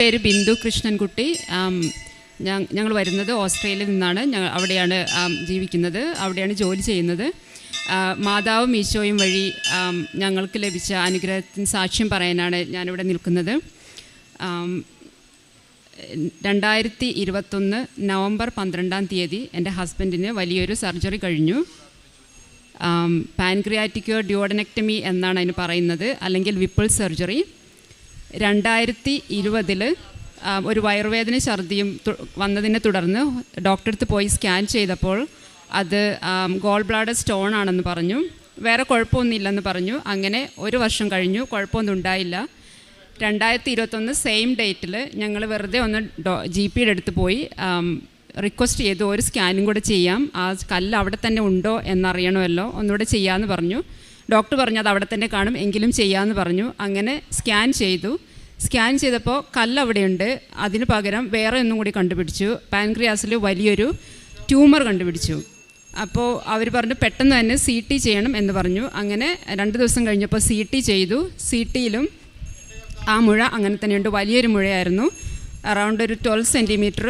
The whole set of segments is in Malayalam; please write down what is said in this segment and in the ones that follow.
പേര് ബിന്ദു കൃഷ്ണൻകുട്ടി. ഞങ്ങൾ വരുന്നത് ഓസ്ട്രേലിയയിൽ നിന്നാണ്. ഞങ്ങൾ അവിടെയാണ് ജീവിക്കുന്നത്. അവിടെയാണ് ജോലി ചെയ്യുന്നത്. മാതാവും ഈശോയും വഴി ഞങ്ങൾക്ക് ലഭിച്ച അനുഗ്രഹത്തിന് സാക്ഷ്യം പറയാനാണ് ഞാനിവിടെ നിൽക്കുന്നത്. രണ്ടായിരത്തി ഇരുപത്തൊന്ന് നവംബർ പന്ത്രണ്ടാം തീയതി എന്റെ ഹസ്ബൻഡിന് വലിയൊരു സർജറി കഴിഞ്ഞു. പാൻക്രിയാറ്റിക്കോ ഡ്യൂഡനക്ടമി എന്നാണ് അതിന് പറയുന്നത് അല്ലെങ്കിൽ വിപ്പിൾ സർജറി. രണ്ടായിരത്തി ഇരുപതിൽ ഒരു വയറുവേദന ഛർദിയും വന്നതിനെ തുടർന്ന് ഡോക്ടറെ അടുത്ത് പോയി സ്കാൻ ചെയ്തപ്പോൾ അത് ഗോൾ ബ്ലാഡർ സ്റ്റോൺ ആണെന്ന് പറഞ്ഞു. വേറെ കുഴപ്പമൊന്നുമില്ലെന്ന് പറഞ്ഞു. അങ്ങനെ ഒരു വർഷം കഴിഞ്ഞു. കുഴപ്പമൊന്നും ഉണ്ടായില്ല. രണ്ടായിരത്തി ഇരുപത്തൊന്ന് സെയിം ഡേറ്റിൽ ഞങ്ങൾ വെറുതെ ഒന്ന് ഡോ ജി പിയുടെ അടുത്ത് പോയി റിക്വസ്റ്റ് ചെയ്തു ഒരു സ്കാനും കൂടെ ചെയ്യാം. ആ കല്ല് അവിടെ തന്നെ ഉണ്ടോ എന്നറിയണമല്ലോ. ഒന്നുകൂടെ ചെയ്യാമെന്ന് പറഞ്ഞു. ഡോക്ടർ പറഞ്ഞു അത് അവിടെ തന്നെ കാണും. എങ്കിലും ചെയ്യാമെന്ന് പറഞ്ഞു. അങ്ങനെ സ്കാൻ ചെയ്തു. സ്കാൻ ചെയ്തപ്പോൾ കല്ല് അവിടെയുണ്ട് അതിന് പകരം വേറെ ഒന്നും കൂടി കണ്ടുപിടിച്ചു. പാൻക്രിയാസിൽ വലിയൊരു ട്യൂമർ കണ്ടുപിടിച്ചു. അപ്പോൾ അവർ പറഞ്ഞു പെട്ടെന്ന് തന്നെ സി ടി ചെയ്യണം എന്ന് പറഞ്ഞു. അങ്ങനെ രണ്ട് ദിവസം കഴിഞ്ഞപ്പോൾ സി ടി ചെയ്തു. സി ടിയിലും ആ മുഴ അങ്ങനെ തന്നെയുണ്ട്. വലിയൊരു മുഴയായിരുന്നു. അറൗണ്ട് ഒരു ട്വൽവ് സെന്റിമീറ്റർ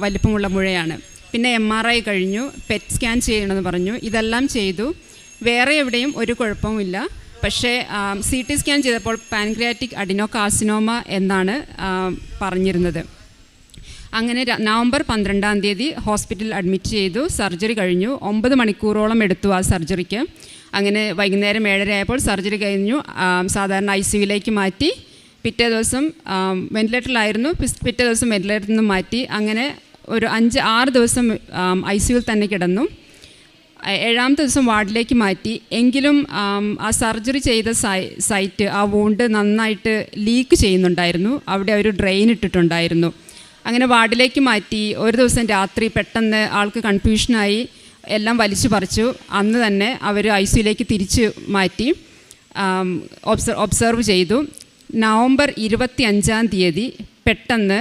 വലിപ്പമുള്ള മുഴയാണ്. പിന്നെ എം ആർ ഐ കഴിഞ്ഞു. പെറ്റ് സ്കാൻ ചെയ്യണമെന്ന് പറഞ്ഞു. ഇതെല്ലാം ചെയ്തു. വേറെ എവിടെയും ഒരു കുഴപ്പവുമില്ല. പക്ഷേ സി ടി സ്കാൻ ചെയ്തപ്പോൾ പാൻക്രിയാറ്റിക് അഡിനോ കാസിനോമ എന്നാണ് പറഞ്ഞിരുന്നത്. അങ്ങനെ നവംബർ പന്ത്രണ്ടാം തീയതി ഹോസ്പിറ്റലിൽ അഡ്മിറ്റ് ചെയ്തു സർജറി കഴിഞ്ഞു. ഒമ്പത് മണിക്കൂറോളം എടുത്തു ആ സർജറിക്ക്. അങ്ങനെ വൈകുന്നേരം ഏഴര ആയപ്പോൾ സർജറി കഴിഞ്ഞു. സാധാരണ ഐ സിയുയിലേക്ക് മാറ്റി. പിറ്റേ ദിവസം വെന്റിലേറ്ററിലായിരുന്നു. പിസ്- പിറ്റേ ദിവസം വെന്റിലേറ്ററിൽ നിന്ന് മാറ്റി. അങ്ങനെ ഒരു അഞ്ച് ആറ് ദിവസം ഐ സിയുയിൽ തന്നെ കിടന്നു. ഏഴാമത്തെ ദിവസം വാർഡിലേക്ക് മാറ്റി. എങ്കിലും ആ സർജറി ചെയ്ത സൈറ്റ് ആ വൂണ്ട് നന്നായിട്ട് ലീക്ക് ചെയ്യുന്നുണ്ടായിരുന്നു. അവിടെ ഒരു ഡ്രെയിൻ ഇട്ടിട്ടുണ്ടായിരുന്നു. അങ്ങനെ വാർഡിലേക്ക് മാറ്റി. ഒരു ദിവസം രാത്രി പെട്ടെന്ന് ആൾക്ക് കൺഫ്യൂഷനായി എല്ലാം വലിച്ചു പറിച്ചു. അന്ന് തന്നെ അവർ ഐ സിയിലേക്ക് തിരിച്ച് മാറ്റി ഒബ്സർ ഒബ്സർവ് ചെയ്തു. നവംബർ ഇരുപത്തി അഞ്ചാം തീയതി പെട്ടെന്ന്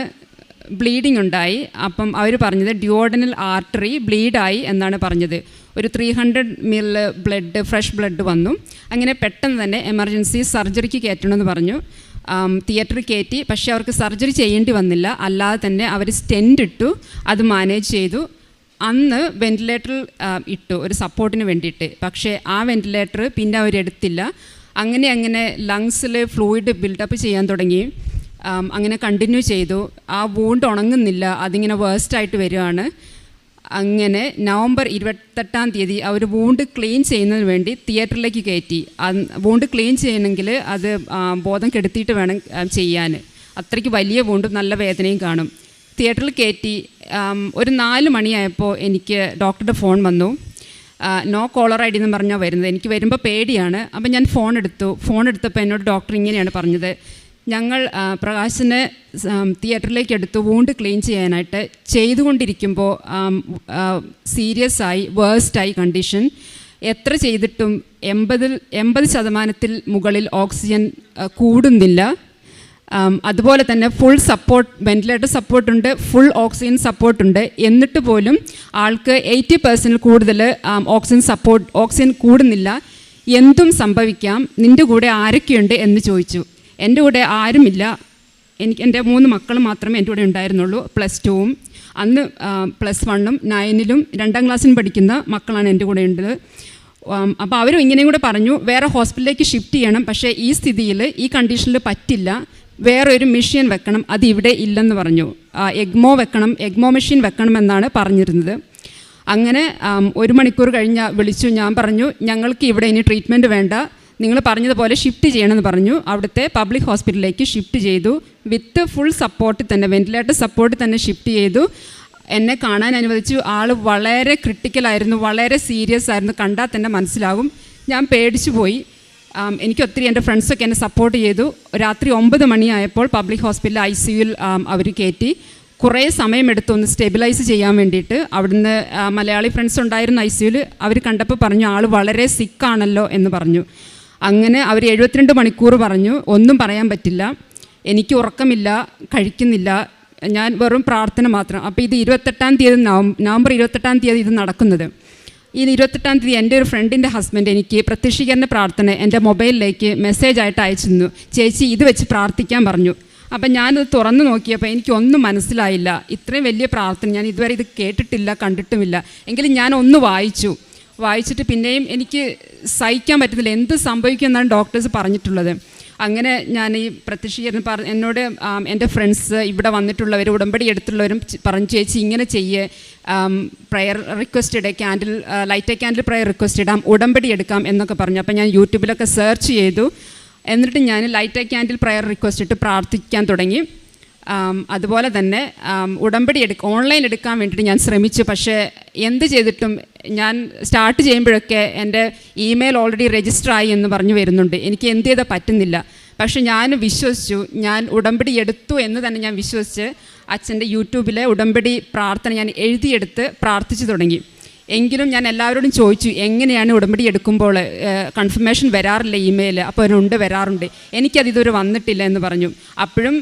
ബ്ലീഡിംഗ് ഉണ്ടായി. അപ്പം അവർ പറഞ്ഞത് ഡ്യോഡനൽ ആർട്ടറി ബ്ലീഡായി എന്നാണ് പറഞ്ഞത്. ഒരു three hundred mil blood fresh blood വന്നു. അങ്ങനെ പെട്ടെന്ന് തന്നെ എമർജൻസി സർജറിക്ക് കയറ്റണമെന്ന് പറഞ്ഞു. തിയേറ്ററിൽ കയറ്റി. പക്ഷേ അവർക്ക് സർജറി ചെയ്യേണ്ടി വന്നില്ല. അല്ലാതെ തന്നെ അവർ സ്റ്റെൻഡ് ഇട്ടു. അത് മാനേജ് ചെയ്തു. അന്ന് വെന്റിലേറ്ററിൽ ഇട്ടു. ഒരു സപ്പോർട്ടിന് വേണ്ടിയിട്ട്. പക്ഷേ ആ വെന്റിലേറ്റർ പിന്നെ അവരെടുത്തില്ല. അങ്ങനെ അങ്ങനെ ലങ്സിൽ ഫ്ലൂയിഡ് ബിൽഡപ്പ് ചെയ്യാൻ തുടങ്ങി. അങ്ങനെ കണ്ടിന്യൂ ചെയ്തു. ആ വൂണ്ട് ഉണങ്ങുന്നില്ല. അതിങ്ങനെ വേസ്റ്റായിട്ട് വരികയാണ് അങ്ങനെ നവംബർ ഇരുപത്തെട്ടാം തീയതി അവർ വൂണ്ട് ക്ലീൻ ചെയ്യുന്നതിന് വേണ്ടി തിയേറ്ററിലേക്ക് കയറ്റി. വൂണ്ട് ക്ലീൻ ചെയ്യണമെങ്കിൽ അത് ബോധം കെടുത്തിയിട്ട് വേണം ചെയ്യാൻ. അത്രയ്ക്ക് വലിയ വൂണ്ടും നല്ല വേദനയും കാണും. തിയേറ്ററിൽ കയറ്റി ഒരു നാല് മണിയായപ്പോൾ എനിക്ക് ഡോക്ടറുടെ ഫോൺ വന്നു. നോ കോളർ ഐ ഡി എന്ന് പറഞ്ഞാൽ വരുന്നത്. എനിക്ക് വരുമ്പോൾ പേടിയാണ്. അപ്പം ഞാൻ ഫോൺ എടുത്തു. ഫോൺ എടുത്തപ്പോൾ എന്നോട് ഡോക്ടർ ഇങ്ങനെയാണ് പറഞ്ഞത്. ഞങ്ങൾ പ്രകാശിനെ തിയേറ്ററിലേക്ക് എടുത്ത് വൂണ്ട് ക്ലീൻ ചെയ്യാനായിട്ട് ചെയ്തുകൊണ്ടിരിക്കുമ്പോൾ സീരിയസ് ആയി വേഴ്സ്റ്റായി കണ്ടീഷൻ എത്ര ചെയ്തിട്ടും എൺപതിൽ എൺപത് ശതമാനത്തിൽ മുകളിൽ ഓക്സിജൻ കൂടുന്നില്ല. അതുപോലെ തന്നെ ഫുൾ സപ്പോർട്ട് വെന്റിലേറ്റർ സപ്പോർട്ടുണ്ട് ഫുൾ ഓക്സിജൻ സപ്പോർട്ടുണ്ട് എന്നിട്ട് പോലും ആൾക്ക് എയ്റ്റി പെർസെന്റിൽ കൂടുതൽ ഓക്സിജൻ സപ്പോർട്ട് ഓക്സിജൻ കൂടുന്നില്ല. എന്തും സംഭവിക്കാം. നിന്റെ കൂടെ ആരൊക്കെയുണ്ട് എന്ന് ചോദിച്ചു. എന്റെ കൂടെ ആരുമില്ല. എനിക്ക് എന്റെ മൂന്ന് മക്കൾ മാത്രമേ എന്റെ കൂടെ ഉണ്ടായിരുന്നുള്ളൂ. പ്ലസ് ടുവും അന്ന് പ്ലസ് വണ്ണും നയനിലും രണ്ടാം ക്ലാസ്സിലും പഠിക്കുന്ന മക്കളാണ് എന്റെ കൂടെ ഉള്ളത്. അപ്പോൾ അവരും ഇങ്ങനെയും കൂടെ പറഞ്ഞു വേറെ ഹോസ്പിറ്റലിലേക്ക് ഷിഫ്റ്റ് ചെയ്യണം പക്ഷേ ഈ സ്ഥിതിയിൽ ഈ കണ്ടീഷനിൽ പറ്റില്ല. വേറെ ഒരു മെഷീൻ വെക്കണം അത് ഇവിടെ ഇല്ലെന്ന് പറഞ്ഞു. എഗ്മോ വെക്കണം എഗ്മോ മെഷീൻ വെക്കണമെന്നാണ് പറഞ്ഞിരുന്നത്. അങ്ങനെ ഒരു മണിക്കൂർ കഴിഞ്ഞ് വിളിച്ചു ഞാൻ പറഞ്ഞു ഞങ്ങൾക്ക് ഇവിടെ ഇനി ട്രീറ്റ്മെന്റ് വേണ്ട. നിങ്ങൾ പറഞ്ഞതുപോലെ ഷിഫ്റ്റ് ചെയ്യണമെന്ന് പറഞ്ഞു. അവിടുത്തെ പബ്ലിക് ഹോസ്പിറ്റലിലേക്ക് ഷിഫ്റ്റ് ചെയ്തു. വിത്ത് ഫുൾ സപ്പോർട്ടിൽ തന്നെ വെന്റിലേറ്റർ സപ്പോർട്ടിൽ തന്നെ ഷിഫ്റ്റ് ചെയ്തു. എന്നെ കാണാൻ അനുവദിച്ചു. ആൾ വളരെ ക്രിട്ടിക്കലായിരുന്നു വളരെ സീരിയസ് ആയിരുന്നു. കണ്ടാൽ തന്നെ മനസ്സിലാകും ഞാൻ പേടിച്ചു പോയി. എനിക്ക് ഒത്തിരി എന്റെ ഫ്രണ്ട്സൊക്കെ എന്നെ സപ്പോർട്ട് ചെയ്തു. രാത്രി ഒമ്പത് മണിയായപ്പോൾ പബ്ലിക് ഹോസ്പിറ്റൽ ഐ സിയുയിൽ അവർ കയറ്റി കുറേ സമയമെടുത്തു ഒന്ന് സ്റ്റെബിലൈസ് ചെയ്യാൻ വേണ്ടിയിട്ട്. അവിടുന്ന് മലയാളി ഫ്രണ്ട്സ് ഉണ്ടായിരുന്ന ഐ സിയുൽ അവർ കണ്ടപ്പോൾ പറഞ്ഞു ആൾ വളരെ സിക്കാണല്ലോ എന്ന് പറഞ്ഞു. അങ്ങനെ അവർ എഴുപത്തിരണ്ട് മണിക്കൂർ പറഞ്ഞു ഒന്നും പറയാൻ പറ്റില്ല. എനിക്ക് ഉറക്കമില്ല കഴിക്കുന്നില്ല. ഞാൻ വെറും പ്രാർത്ഥന മാത്രം. അപ്പോൾ ഇത് ഇരുപത്തെട്ടാം തീയതി നവംബർ ഇരുപത്തെട്ടാം തീയതി ഇത് നടക്കുന്നത്. ഈ ഇരുപത്തെട്ടാം തീയതി എന്റെ ഒരു ഫ്രണ്ടിന്റെ ഹസ്ബൻഡ് എനിക്ക് പ്രത്യക്ഷീകരണ പ്രാർത്ഥന എന്റെ മൊബൈലിലേക്ക് മെസ്സേജ് ആയിട്ട് അയച്ചിരുന്നു. ചേച്ചി ഇത് വെച്ച് പ്രാർത്ഥിക്കാൻ പറഞ്ഞു. അപ്പം ഞാനത് തുറന്നു നോക്കിയപ്പോൾ എനിക്കൊന്നും മനസ്സിലായില്ല. ഇത്രയും വലിയ പ്രാർത്ഥന ഞാൻ ഇതുവരെ ഇത് കേട്ടിട്ടില്ല കണ്ടിട്ടുമില്ല. എങ്കിലും ഞാൻ ഒന്ന് വായിച്ചു. വായിച്ചിട്ട് പിന്നെയും എനിക്ക് സഹിക്കാൻ പറ്റുന്നില്ല എന്ത് സംഭവിക്കുമെന്നാണ് ഡോക്ടേഴ്സ് പറഞ്ഞിട്ടുള്ളത്. അങ്ങനെ ഞാൻ ഈ പ്രത്യക്ഷീകരണം പറ എന്നോട് എന്റെ ഫ്രണ്ട്സ് ഇവിടെ വന്നിട്ടുള്ളവർ ഉടമ്പടി എടുത്തുള്ളവരും പറഞ്ഞു ചേച്ചി ഇങ്ങനെ ചെയ്യേ. പ്രയർ റിക്വസ്റ്റ് ഇടേ candle light candle prayer request ഇടാം ഉടമ്പടി എടുക്കാം എന്നൊക്കെ പറഞ്ഞു. അപ്പോൾ ഞാൻ യൂട്യൂബിലൊക്കെ സെർച്ച് ചെയ്തു. എന്നിട്ട് ഞാൻ ലൈറ്റ് ക്യാൻഡിൽ പ്രയർ റിക്വസ്റ്റ് ഇട്ട് പ്രാർത്ഥിക്കാൻ തുടങ്ങി. അതുപോലെ തന്നെ ഉടമ്പടി എടുക്ക ഓൺലൈൻ എടുക്കാൻ വേണ്ടിയിട്ട് ഞാൻ ശ്രമിച്ചു. പക്ഷേ എന്ത് ചെയ്തിട്ടും ഞാൻ സ്റ്റാർട്ട് ചെയ്യുമ്പോഴൊക്കെ എന്റെ ഇമെയിൽ ഓൾറെഡി രജിസ്റ്റർ ആയി എന്ന് പറഞ്ഞു വരുന്നുണ്ട്. എനിക്ക് എന്ത് ചെയ്താൽ പറ്റുന്നില്ല. പക്ഷേ ഞാൻ വിശ്വസിച്ചു. ഞാൻ ഉടമ്പടി എടുത്തു എന്ന് തന്നെ ഞാൻ വിശ്വസിച്ച് അച്ഛന്റെ യൂട്യൂബിലെ ഉടമ്പടി പ്രാർത്ഥന ഞാൻ എഴുതിയെടുത്ത് പ്രാർത്ഥിച്ചു തുടങ്ങി. എങ്കിലും ഞാൻ എല്ലാവരോടും ചോദിച്ചു എങ്ങനെയാണ് ഉടമ്പടി എടുക്കുമ്പോൾ കൺഫർമേഷൻ വരാറില്ല ഇമെയിൽ അപ്പോൾ അതിനുണ്ട് വരാറുണ്ട്. എനിക്കത് ഇതുവരെ വന്നിട്ടില്ല എന്ന് പറഞ്ഞു. അപ്പോഴും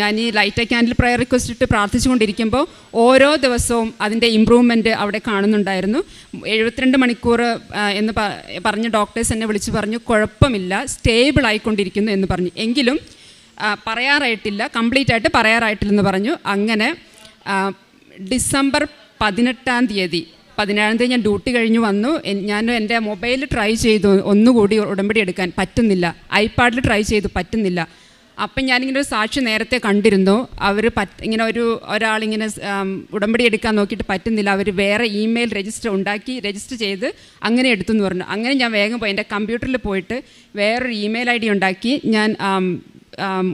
ഞാൻ ഈ ലൈറ്റ് ക്യാൻഡിൽ പ്രയർ റിക്വസ്റ്റ് ഇട്ട് പ്രാർത്ഥിച്ചുകൊണ്ടിരിക്കുമ്പോൾ ഓരോ ദിവസവും അതിന്റെ ഇമ്പ്രൂവ്മെന്റ് അവിടെ കാണുന്നുണ്ടായിരുന്നു. എഴുപത്തിരണ്ട് മണിക്കൂർ എന്ന് പറഞ്ഞ ഡോക്ടേഴ്സ് എന്നെ വിളിച്ച് പറഞ്ഞു കുഴപ്പമില്ല സ്റ്റേബിൾ ആയിക്കൊണ്ടിരിക്കുന്നു എന്ന് പറഞ്ഞു. എങ്കിലും പറയാറായിട്ടില്ല കംപ്ലീറ്റ് ആയിട്ട് പറയാറായിട്ടില്ലെന്ന് പറഞ്ഞു. അങ്ങനെ ഡിസംബർ പതിനെട്ടാം തീയതി പതിനേഴാം തീയതി ഞാൻ ഡ്യൂട്ടി കഴിഞ്ഞ് വന്നു. ഞാൻ എന്റെ മൊബൈൽ ട്രൈ ചെയ്തു. ഒന്നുകൂടി ഉടമ്പടി എടുക്കാൻ പറ്റുന്നില്ല. ഐപാഡിൽ ട്രൈ ചെയ്തു പറ്റുന്നില്ല. അപ്പം ഞാനിങ്ങനെ ഒരു സാക്ഷി നേരത്തെ കണ്ടിരുന്നു. അവർ പറ്റ് ഇങ്ങനെ ഒരു ഒരാളിങ്ങനെ ഉടമ്പടി എടുക്കാൻ നോക്കിയിട്ട് പറ്റുന്നില്ല. അവർ വേറെ ഇമെയിൽ രജിസ്റ്റർ ഉണ്ടാക്കി രജിസ്റ്റർ ചെയ്ത് അങ്ങനെ എടുത്തു എന്ന് പറഞ്ഞു. അങ്ങനെ ഞാൻ വേഗം പോയി. എന്റെ കമ്പ്യൂട്ടറിൽ പോയിട്ട് വേറൊരു ഇമെയിൽ ഐ ഡി ഉണ്ടാക്കി. ഞാൻ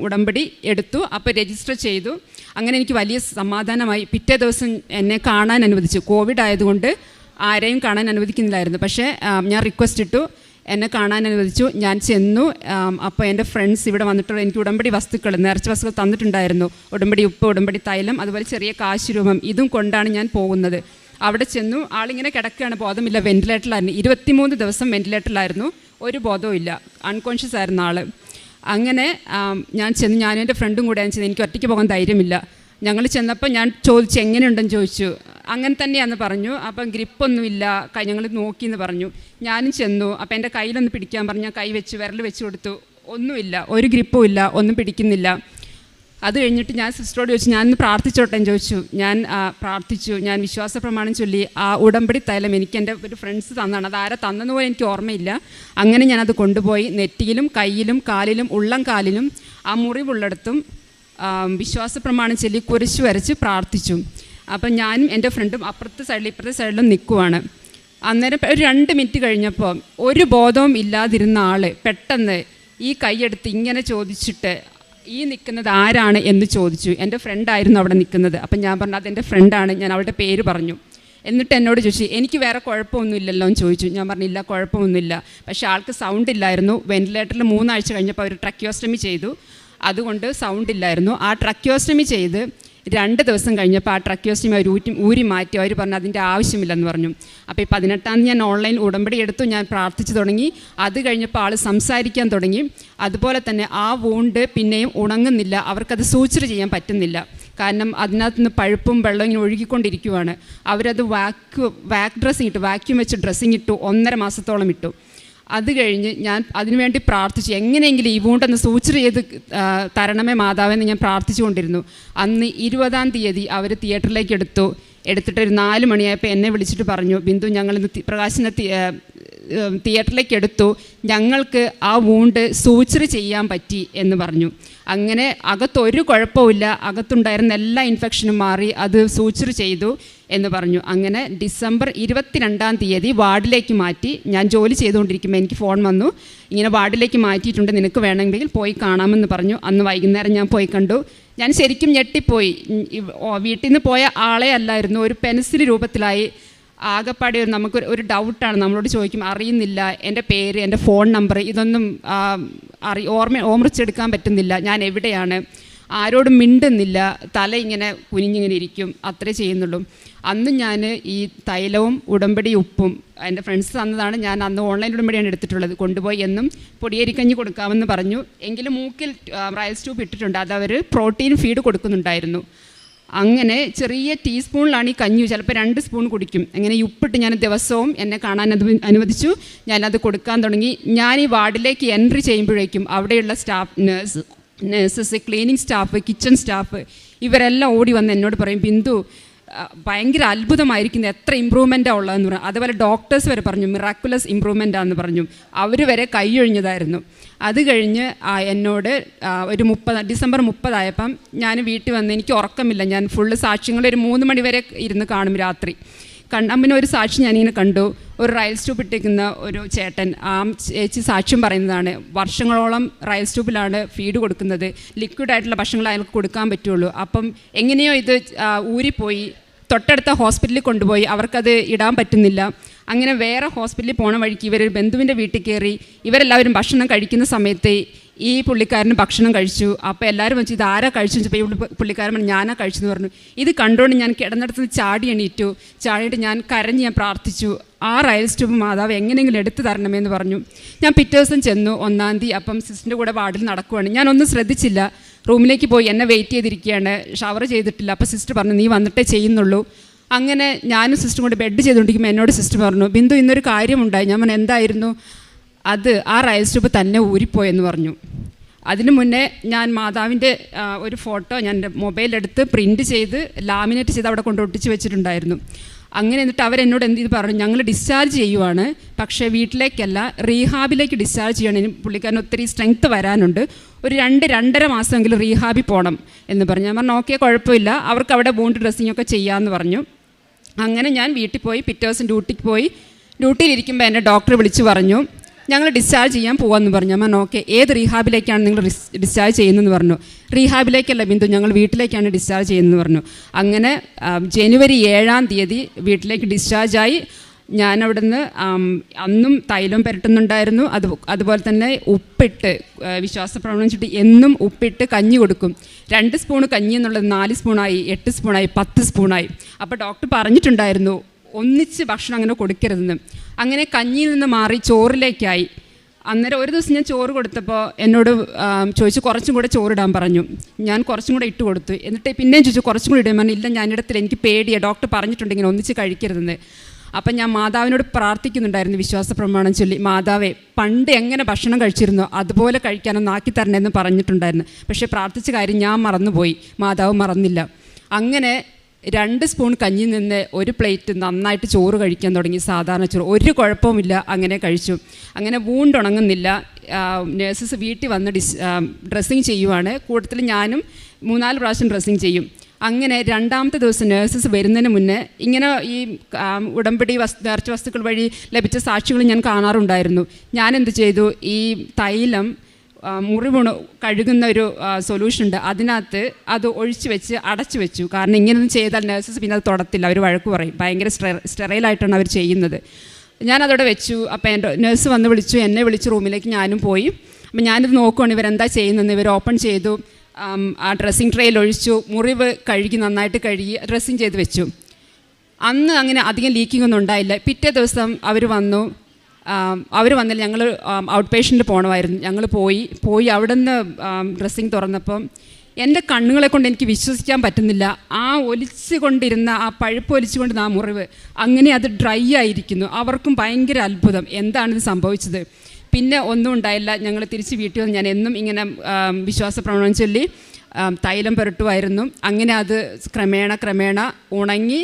ഉടമ്പടി എടുത്തു അപ്പോൾ രജിസ്റ്റർ ചെയ്തു. അങ്ങനെ എനിക്ക് വലിയ സമാധാനമായി പിറ്റേ ദിവസം എന്നെ കാണാൻ അനുവദിച്ചു. കോവിഡ് ആയതുകൊണ്ട് ആരെയും കാണാൻ അനുവദിക്കുന്നില്ലായിരുന്നു. പക്ഷേ ഞാൻ റിക്വസ്റ്റ് ഇട്ടു. എന്നെ കാണാൻ അനുവദിച്ചു. ഞാൻ ചെന്നു. അപ്പോൾ എന്റെ ഫ്രണ്ട്സ് ഇവിടെ വന്നിട്ടുള്ള എനിക്ക് ഉടമ്പടി വസ്തുക്കൾ നേർച്ച വസ്തുക്കൾ തന്നിട്ടുണ്ടായിരുന്നു. ഉടമ്പടി ഉപ്പ് ഉടമ്പടി തൈലം അതുപോലെ ചെറിയ കാശുരൂപം. ഇതും കൊണ്ടാണ് ഞാൻ പോകുന്നത്. അവിടെ ചെന്നു. ആളിങ്ങനെ കിടക്കുകയാണ്. ബോധമില്ല. വെന്റിലേറ്ററിലായിരുന്നു ഇരുപത്തിമൂന്ന് ദിവസം വെന്റിലേറ്ററിലായിരുന്നു ഒരു ബോധവും ഇല്ല അൺകോൺഷ്യസ് ആയിരുന്നു ആൾ അങ്ങനെ ഞാൻ ചെന്ന് ഞാനും എന്റെ ഫ്രണ്ടും കൂടെ ഞാൻ ചെന്ന് എനിക്ക് ഒറ്റയ്ക്ക് പോകാൻ ധൈര്യമില്ല. ഞങ്ങൾ ചെന്നപ്പോൾ ഞാൻ ചോദിച്ചു എങ്ങനെയുണ്ടെന്ന് ചോദിച്ചു? അങ്ങനെ തന്നെയാണെന്ന് പറഞ്ഞു. അപ്പം ഗ്രിപ്പൊന്നുമില്ല കൈ ഞങ്ങൾ നോക്കി എന്ന് പറഞ്ഞു. ഞാനും ചെന്നു. അപ്പം എന്റെ കയ്യിലൊന്ന് പിടിക്കാൻ പറഞ്ഞു. ഞാൻ കൈ വെച്ച് വിരൽ വെച്ച് കൊടുത്തു. ഒന്നുമില്ല ഒരു ഗ്രിപ്പും ഇല്ല ഒന്നും പിടിക്കുന്നില്ല. അത് കഴിഞ്ഞിട്ട് ഞാൻ സിസ്റ്ററോട് ചോദിച്ചു ഞാൻ ഇന്ന് പ്രാർത്ഥിച്ചോട്ടെ? ചോദിച്ചു. ഞാൻ പ്രാർത്ഥിച്ചു. ഞാൻ വിശ്വാസ പ്രമാണം ചൊല്ലി ആ ഉടമ്പടി തൈലം എനിക്ക് എന്റെ ഒരു ഫ്രണ്ട്സ് തന്നാണ്. അത് ആരെ തന്നെന്ന് പോലും എനിക്ക് ഓർമ്മയില്ല. അങ്ങനെ ഞാനത് കൊണ്ടുപോയി നെറ്റിയിലും കയ്യിലും കാലിലും ഉള്ളം കാലിലും ആ മുറിവുള്ളിടത്തും വിശ്വാസ പ്രമാണം ചൊല്ലി കുരിശ് വരച്ച് പ്രാർത്ഥിച്ചു. അപ്പം ഞാനും എന്റെ ഫ്രണ്ടും അപ്പുറത്തെ സൈഡിലും ഇപ്പുറത്തെ സൈഡിലും നിൽക്കുവാണ് അന്നേരം ഒരു രണ്ട് മിനിറ്റ് കഴിഞ്ഞപ്പോൾ ഒരു ബോധവും ഇല്ലാതിരുന്ന ആൾ പെട്ടെന്ന് ഈ കൈയെടുത്ത് ഇങ്ങനെ ചോദിച്ചിട്ട് ഈ നിൽക്കുന്നത് ആരാണ് എന്ന് ചോദിച്ചു. എന്റെ ഫ്രണ്ടായിരുന്നു അവിടെ നിൽക്കുന്നത്. അപ്പം ഞാൻ പറഞ്ഞു അതെന്റെ ഫ്രണ്ടാണ് ഞാൻ അവളുടെ പേര് പറഞ്ഞു. എന്നിട്ട് എന്നോട് ചോദിച്ചു എനിക്ക് വേറെ കുഴപ്പമൊന്നുമില്ലല്ലോ? എന്ന് ചോദിച്ചു. ഞാൻ പറഞ്ഞില്ല കുഴപ്പമൊന്നുമില്ല. പക്ഷേ ആൾക്ക് സൗണ്ട് ഇല്ലായിരുന്നു. വെന്റിലേറ്ററിൽ മൂന്നാഴ്ച കഴിഞ്ഞപ്പോൾ അവർ ട്രക്കിയോസ്റ്റമി ചെയ്തു. അതുകൊണ്ട് സൗണ്ട് ഇല്ലായിരുന്നു. ആ ട്രക്കിയോസ്റ്റമി ചെയ്ത് രണ്ട് ദിവസം കഴിഞ്ഞപ്പോൾ ആ ട്രക്യോസ്റ്റമി അവർ ഊറ്റി ഊരി മാറ്റി. അവർ പറഞ്ഞു അതിന്റെ ആവശ്യമില്ലെന്ന് പറഞ്ഞു. അപ്പോൾ ഈ പതിനെട്ടാം തീയതി ഞാൻ ഓൺലൈൻ ഉടമ്പടി എടുത്തു. ഞാൻ പ്രാർത്ഥിച്ചു തുടങ്ങി. അത് കഴിഞ്ഞപ്പോൾ ആൾ സംസാരിക്കാൻ തുടങ്ങി. അതുപോലെ തന്നെ ആ വൂണ്ട് പിന്നെയും ഉണങ്ങുന്നില്ല. അവർക്കത് സൂച്ചർ ചെയ്യാൻ പറ്റുന്നില്ല. കാരണം അതിനകത്ത് നിന്ന് പഴുപ്പും വെള്ളവും ഇങ്ങനെ ഒഴുകിക്കൊണ്ടിരിക്കുവാണ്. അവരത് വാക്യൂ വാക്ക് ഡ്രസ്സിങ് ഇട്ടു. വാക്യൂം വെച്ച് ഡ്രസ്സിങ് ഇട്ടു. ഒന്നര മാസത്തോളം ഇട്ടു. അത് കഴിഞ്ഞ് ഞാൻ അതിനുവേണ്ടി പ്രാർത്ഥിച്ചു. എങ്ങനെയെങ്കിലും ഈ വൂണ്ടൊന്ന് സൂച്ചർ ചെയ്ത് തരണമേ മാതാവെന്ന് ഞാൻ പ്രാർത്ഥിച്ചുകൊണ്ടിരുന്നു. അന്ന് ഇരുപതാം തീയതി അവർ തിയേറ്ററിലേക്ക് എടുത്തു. എടുത്തിട്ട് ഒരു നാല് മണിയായപ്പോൾ എന്നെ വിളിച്ചിട്ട് പറഞ്ഞു ബിന്ദു ഞങ്ങൾ ഇന്ന് പ്രകാശന തിയേറ്ററിലേക്ക് എടുത്തു. ഞങ്ങൾക്ക് ആ വൂണ്ട് സൂച്ചർ ചെയ്യാൻ പറ്റി എന്ന് പറഞ്ഞു. അങ്ങനെ അകത്തൊരു കുഴപ്പമില്ല അകത്തുണ്ടായിരുന്ന എല്ലാ ഇൻഫെക്ഷനും മാറി അത് സൂച്ചർ ചെയ്തു. എന്ന് പറഞ്ഞു. അങ്ങനെ ഡിസംബർ ഇരുപത്തിരണ്ടാം തീയതി വാർഡിലേക്ക് മാറ്റി ഞാൻ ജോലി ചെയ്തുകൊണ്ടിരിക്കുമ്പോൾ എനിക്ക് ഫോൺ വന്നു. ഇങ്ങനെ വാർഡിലേക്ക് മാറ്റിയിട്ടുണ്ട്. നിനക്ക് വേണമെങ്കിൽ പോയി കാണാമെന്ന് പറഞ്ഞു. അന്ന് വൈകുന്നേരം ഞാൻ പോയി കണ്ടു. ഞാൻ ശരിക്കും ഞെട്ടിപ്പോയി. വീട്ടിൽ നിന്ന് പോയ ആളെ അല്ലായിരുന്നു. ഒരു പെൻസിൽ രൂപത്തിലായി. ആകെപ്പാടെ ഒരു നമുക്ക് ഒരു- ഡൗട്ടാണ്. നമ്മളോട് ചോദിക്കും അറിയുന്നില്ല? എന്റെ പേര് എന്റെ ഫോൺ നമ്പർ ഇതൊന്നും അറി ഓർമ്മ ഓർമ്മിച്ചെടുക്കാൻ പറ്റുന്നില്ല. ഞാൻ എവിടെയാണ്? ആരോടും മിണ്ടുന്നില്ല. തല ഇങ്ങനെ കുനിഞ്ഞിങ്ങനെ ഇരിക്കും. അത്രേ ചെയ്യുന്നുള്ളൂ. അന്ന് ഞാൻ ഈ തൈലവും ഉടമ്പടി ഉപ്പും എന്റെ ഫ്രണ്ട്സ് തന്നതാണ്. ഞാൻ അന്ന് ഓൺലൈൻ ഉടമ്പടിയാണ് എടുത്തിട്ടുള്ളത്. കൊണ്ടുപോയി എന്നും പൊടിയരിക്കഞ്ഞ് കൊടുക്കാമെന്ന് പറഞ്ഞു. എങ്കിലും മൂക്കിൽ റൈസ് ട്യൂബ് ഇട്ടിട്ടുണ്ട്. അത് അവർ പ്രോട്ടീൻ ഫീഡ് കൊടുക്കുന്നുണ്ടായിരുന്നു. അങ്ങനെ ചെറിയ ടീസ്പൂണിലാണ് ഈ കഞ്ഞി. ചിലപ്പോൾ രണ്ട് സ്പൂൺ കുടിക്കും. അങ്ങനെ ഉപ്പിട്ട് ഞാൻ ദിവസവും എന്നെ കാണാൻ അത് അനുവദിച്ചു. ഞാനത് കൊടുക്കാൻ തുടങ്ങി. ഞാൻ ഈ വാർഡിലേക്ക് എൻട്രി ചെയ്യുമ്പോഴേക്കും അവിടെയുള്ള staff nurse nurses cleaning staff kitchen staff ഇവരെല്ലാം ഓടി വന്ന് എന്നോട് പറയും ബിന്ദു ഭയങ്കര അത്ഭുതമായിരിക്കുന്നത് എത്ര ഇമ്പ്രൂവ്മെന്റാണ് ഉള്ളതെന്ന് പറഞ്ഞു അതുപോലെ ഡോക്ടേഴ്സ് വരെ പറഞ്ഞു മിറാക്കുലസ് ഇമ്പ്രൂവ്മെന്റ് ആണെന്ന് പറഞ്ഞു. അവർ വരെ കൈയൊഴിഞ്ഞതായിരുന്നു അത് കഴിഞ്ഞ് എന്നോട് ഒരു മുപ്പത് ഡിസംബർ മുപ്പതായപ്പം ഞാൻ വീട്ടിൽ വന്ന് എനിക്ക് ഉറക്കമില്ല. ഞാൻ ഫുള്ള് സാക്ഷ്യങ്ങൾ ഒരു മൂന്ന് മണി വരെ ഇരുന്ന് കാണും രാത്രി. കണ്ണമ്പിന് ഒരു സാക്ഷി ഞാനിങ്ങനെ കണ്ടു. ഒരു റയൽ സ്റ്റൂപ്പ് ഇട്ടിരിക്കുന്ന ഒരു ചേട്ടൻ. ആ ചേച്ചി സാക്ഷ്യം പറയുന്നതാണ്. വർഷങ്ങളോളം റയൽ സ്റ്റൂപ്പിലാണ് ഫീഡ് കൊടുക്കുന്നത്. ലിക്വിഡ് ആയിട്ടുള്ള ഭക്ഷണങ്ങൾ അയാൾക്ക് കൊടുക്കാൻ പറ്റുള്ളൂ. അപ്പം എങ്ങനെയോ ഇത് ഊരിപ്പോയി. തൊട്ടടുത്ത ഹോസ്പിറ്റലിൽ കൊണ്ടുപോയി. അവർക്കത് ഇടാൻ പറ്റുന്നില്ല. അങ്ങനെ വേറെ ഹോസ്പിറ്റലിൽ പോണ വഴിക്ക് ഇവർ ബന്ധുവിന്റെ വീട്ടിൽ കയറി ഇവരെല്ലാവരും ഭക്ഷണം കഴിക്കുന്ന സമയത്ത് ഈ പുള്ളിക്കാരന് ഭക്ഷണം കഴിച്ചു. അപ്പോൾ എല്ലാവരും വെച്ച് ഇത് ആരാ കഴിച്ചു വെച്ചപ്പോൾ ഈ പുള്ളി- പുള്ളിക്കാരൻ പറഞ്ഞു ഞാനാ കഴിച്ചെന്ന് പറഞ്ഞു. ഇത് കണ്ടുകൊണ്ട് ഞാൻ കിടന്നിടത്ത് ചാടി എണീറ്റു. ചാടിയിട്ട് ഞാൻ കരഞ്ഞ് ഞാൻ പ്രാർത്ഥിച്ചു. ആ റയൽ സ്റ്റൂപ്പ് മാതാവ് എങ്ങനെയെങ്കിലും എടുത്തു തരണമെന്ന് പറഞ്ഞു. ഞാൻ പിറ്റേ ദിവസം ചെന്നു ഒന്നാം തീയതി. അപ്പം സിസ്റ്ററിന്റെ കൂടെ വാർഡിൽ നടക്കുവാണ്. ഞാനൊന്നും ശ്രദ്ധിച്ചില്ല. റൂമിലേക്ക് പോയി എന്നെ വെയിറ്റ് ചെയ്തിരിക്കുകയാണ്. ഷവർ ചെയ്തിട്ടില്ല. അപ്പോൾ സിസ്റ്റർ പറഞ്ഞു നീ വന്നിട്ടേ ചെയ്യുന്നുള്ളൂ. അങ്ങനെ ഞാനും സിസ്റ്ററും കൂടി ബെഡ് ചെയ്തുകൊണ്ടിരിക്കുമ്പോൾ എന്നോട് സിസ്റ്റർ പറഞ്ഞു ബിന്ദു ഇന്നൊരു കാര്യമുണ്ടായി. ഞാൻ പറഞ്ഞു എന്തായിരുന്നു? അത് ആ റയൽ സ്റ്റൂപ്പ് തന്നെ ഊരിപ്പോയെന്ന് പറഞ്ഞു. അതിനു മുന്നേ ഞാൻ മാതാവിന്റെ ഒരു ഫോട്ടോ ഞാൻ എന്റെ മൊബൈലെടുത്ത് പ്രിന്റ് ചെയ്ത് ലാമിനേറ്റ് ചെയ്ത് അവിടെ കൊണ്ട് ഒട്ടിച്ച് വെച്ചിട്ടുണ്ടായിരുന്നു. അങ്ങനെ എന്നിട്ട് അവരെന്നോട് എന്ത് ചെയ്ത് പറഞ്ഞു ഞങ്ങൾ ഡിസ്ചാർജ് ചെയ്യുവാണ് പക്ഷേ വീട്ടിലേക്കല്ല റീഹാബിലേക്ക് ഡിസ്ചാർജ് ചെയ്യണം. പുള്ളിക്കാരന് ഒത്തിരി സ്ട്രെങ്ത്ത് വരാനുണ്ട്. ഒരു രണ്ട് രണ്ടര മാസമെങ്കിലും റീഹാബിൽ പോകണം എന്ന് പറഞ്ഞു. ഞാൻ പറഞ്ഞു ഓക്കെ കുഴപ്പമില്ല. അവർക്ക് അവിടെ ബോണ്ട് ഡ്രസ്സിംഗ് ഒക്കെ ചെയ്യാമെന്ന് പറഞ്ഞു. അങ്ങനെ ഞാൻ വീട്ടിൽ പോയി പിറ്റേ ദിവസം ഡ്യൂട്ടിക്ക് പോയി. ഡ്യൂട്ടിയിലിരിക്കുമ്പോൾ എന്നെ ഡോക്ടർ വിളിച്ചു പറഞ്ഞു. ഞങ്ങൾ ഡിസ്ചാർജ് ചെയ്യാൻ പോകാമെന്ന് പറഞ്ഞു. അമ്മ ഓക്കെ ഏത് റീഹാബിലേക്കാണ് നിങ്ങൾ ഡിസ്ചാർജ് ചെയ്യുന്നതെന്ന് പറഞ്ഞു. റീഹാബിലേക്കല്ല ബിന്ദു ഞങ്ങൾ വീട്ടിലേക്കാണ് ഡിസ്ചാർജ് ചെയ്യുന്നതെന്ന് പറഞ്ഞു. അങ്ങനെ ജനുവരി ഏഴാം തീയതി വീട്ടിലേക്ക് ഡിസ്ചാർജായി ഞാൻ അവിടുന്ന് അന്നും തൈലം പുരട്ടുന്നുണ്ടായിരുന്നു. അത് അതുപോലെ തന്നെ ഉപ്പിട്ട് ആ, വിശ്വാസ പ്രവണം വെച്ചിട്ട് എന്നും ഉപ്പിട്ട് കഞ്ഞി കൊടുക്കും. രണ്ട് സ്പൂൺ കഞ്ഞി എന്നുള്ളത് നാല് സ്പൂണായി എട്ട് സ്പൂണായി പത്ത് സ്പൂണായി. അപ്പോൾ ഡോക്ടർ പറഞ്ഞിട്ടുണ്ടായിരുന്നു ഒന്നിച്ച് ഭക്ഷണം അങ്ങനെ കൊടുക്കരുതെന്ന്. അങ്ങനെ കഞ്ഞിയിൽ നിന്ന് മാറി ചോറിലേക്കായി. അന്നേരം ഒരു ദിവസം ഞാൻ ചോറ് കൊടുത്തപ്പോൾ എന്നോട് ചോദിച്ചു കുറച്ചും കൂടെ ചോറിടാൻ പറഞ്ഞു. ഞാൻ കുറച്ചും കൂടെ ഇട്ട് കൊടുത്തു. എന്നിട്ട് പിന്നെയും ചോദിച്ചു കുറച്ചും കൂടി ഇടാൻ പറഞ്ഞു ഇല്ല ഞാൻ ഇടത്തില്ല എനിക്ക് പേടിയാണ് ഡോക്ടർ പറഞ്ഞിട്ടുണ്ടെങ്കിൽ ഒന്നിച്ച് കഴിക്കരുതെന്ന്. അപ്പം ഞാൻ മാതാവിനോട് പ്രാർത്ഥിക്കുന്നുണ്ടായിരുന്നു വിശ്വാസ പ്രമാണം ചൊല്ലി. മാതാവേ പണ്ട് എങ്ങനെ ഭക്ഷണം കഴിച്ചിരുന്നോ അതുപോലെ കഴിക്കാനൊന്ന് ആക്കി തരണമെന്ന് പറഞ്ഞിട്ടുണ്ടായിരുന്നു. പക്ഷേ പ്രാർത്ഥിച്ച കാര്യം ഞാൻ മറന്നുപോയി. മാതാവ് മറന്നില്ല. അങ്ങനെ രണ്ട് സ്പൂൺ കഞ്ഞി നിന്ന് ഒരു പ്ലേറ്റ് നന്നായിട്ട് ചോറ് കഴിക്കാൻ തുടങ്ങി. സാധാരണ ചോറ് ഒരു കുഴപ്പവുമില്ല അങ്ങനെ കഴിച്ചു. അങ്ങനെ വൂണ്ടുണങ്ങുന്നില്ല. നേഴ്സസ് വീട്ടിൽ വന്ന് ഡിസ് ഡ്രസ്സിങ് ചെയ്യുവാണ്. കൂട്ടത്തിൽ ഞാനും മൂന്നാൽ പ്രാവശ്യം ഡ്രസ്സിങ് ചെയ്യും. അങ്ങനെ രണ്ടാമത്തെ ദിവസം നേഴ്സസ് വരുന്നതിന് മുന്നേ ഇങ്ങനെ ഈ ഉടമ്പടി വസ് നേർച്ച വസ്തുക്കൾ വഴി ലഭിച്ച സാക്ഷികൾ ഞാൻ കാണാറുണ്ടായിരുന്നു. ഞാൻ എന്ത് ചെയ്തു? ഈ തൈലം മുറിവുണ കഴുകുന്ന ഒരു സൊല്യൂഷൻ ഉണ്ട്. അതിനകത്ത് അത് ഒഴിച്ചു വെച്ച് അടച്ചു വെച്ചു. കാരണം ഇങ്ങനെയൊന്നും ചെയ്താൽ നഴ്സസ് പിന്നെ അത് തുടത്തില്ല. അവർ വഴക്ക് പറയും. ഭയങ്കര സ്റ്റെ സ്റ്റെറൈലായിട്ടാണ് അവർ ചെയ്യുന്നത്. ഞാനതവിടെ വെച്ചു. അപ്പോൾ എന്റെ നേഴ്സ് വന്ന് വിളിച്ചു. എന്നെ വിളിച്ച് റൂമിലേക്ക് ഞാനും പോയി. അപ്പം ഞാനിത് നോക്കുകയാണ് ഇവരെന്താ ചെയ്യുന്നതെന്ന്. ഇവർ ഓപ്പൺ ചെയ്തു. ആ ഡ്രസ്സിങ് ട്രേയിൽ ഒഴിച്ചു. മുറിവ് കഴുകി നന്നായിട്ട് കഴുകി ഡ്രസ്സിങ് ചെയ്ത് വെച്ചു. അന്ന് അങ്ങനെ അധികം ലീക്കിംഗ് ഒന്നും ഉണ്ടായില്ല. പിറ്റേ ദിവസം അവർ വന്നു. അവർ വന്നില്ല. ഞങ്ങൾ ഔട്ട് പേഷ്യന്റ് പോകണമായിരുന്നു ഞങ്ങൾ പോയി. പോയി അവിടെ നിന്ന് ഡ്രസ്സിങ് തുറന്നപ്പം എന്റെ കണ്ണുകളെ കൊണ്ട് എനിക്ക് വിശ്വസിക്കാൻ പറ്റുന്നില്ല. ആ ഒലിച്ചു കൊണ്ടിരുന്ന ആ പഴുപ്പ് ഒലിച്ചു കൊണ്ടിരുന്ന ആ മുറിവ് അങ്ങനെ അത് ഡ്രൈ ആയിരിക്കുന്നു. അവർക്കും ഭയങ്കര അത്ഭുതം. എന്താണിത് സംഭവിച്ചത്? പിന്നെ ഒന്നും ഉണ്ടായില്ല. ഞങ്ങൾ തിരിച്ച് വീട്ടിൽ വന്ന് ഞാൻ എന്നും ഇങ്ങനെ വിശ്വാസ പ്രമാണം ചൊല്ലി തൈലം പുരട്ടുമായിരുന്നു. അങ്ങനെ അത് ക്രമേണ ക്രമേണ ഉണങ്ങി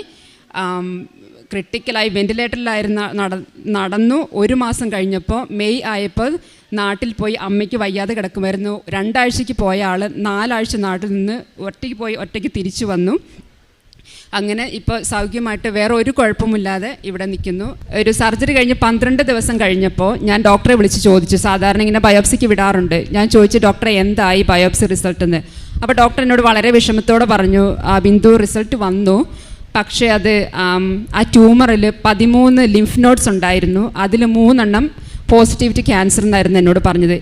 ക്രിട്ടിക്കലായി വെന്റിലേറ്ററിലായിരുന്ന നട നടന്നു ഒരു മാസം കഴിഞ്ഞപ്പോൾ മെയ് ആയപ്പോൾ നാട്ടിൽ പോയി അമ്മയ്ക്ക് വയ്യാതെ കിടക്കുമായിരുന്നു. രണ്ടാഴ്ചയ്ക്ക് പോയ ആൾ നാലാഴ്ച നാട്ടിൽ നിന്ന് ഒറ്റയ്ക്ക് പോയി ഒറ്റയ്ക്ക് തിരിച്ചു വന്നു. അങ്ങനെ ഇപ്പോൾ സൗഖ്യമായിട്ട് വേറെ ഒരു കുഴപ്പമില്ലാതെ ഇവിടെ നിൽക്കുന്നു. ഒരു സർജറി കഴിഞ്ഞ് പന്ത്രണ്ട് ദിവസം കഴിഞ്ഞപ്പോൾ ഞാൻ ഡോക്ടറെ വിളിച്ച് ചോദിച്ചു. സാധാരണ ഇങ്ങനെ ബയോപ്സിക്ക് വിടാറുണ്ട്. ഞാൻ ചോദിച്ചു ഡോക്ടറെ എന്തായി ബയോപ്സി റിസൾട്ട് എന്ന് അപ്പോൾ ഡോക്ടർ എന്നോട് വളരെ വിഷമത്തോടെ പറഞ്ഞു "ആ, ബിന്ദു റിസൾട്ട് വന്നു. പക്ഷേ അത് ആ ട്യൂമറിൽ പതിമൂന്ന് ലിംഫ് നോട്ട്സ് ഉണ്ടായിരുന്നു. അതിൽ മൂന്നെണ്ണം പോസിറ്റിവിറ്റി ക്യാൻസർ എന്നായിരുന്നു എന്നോട് പറഞ്ഞത്.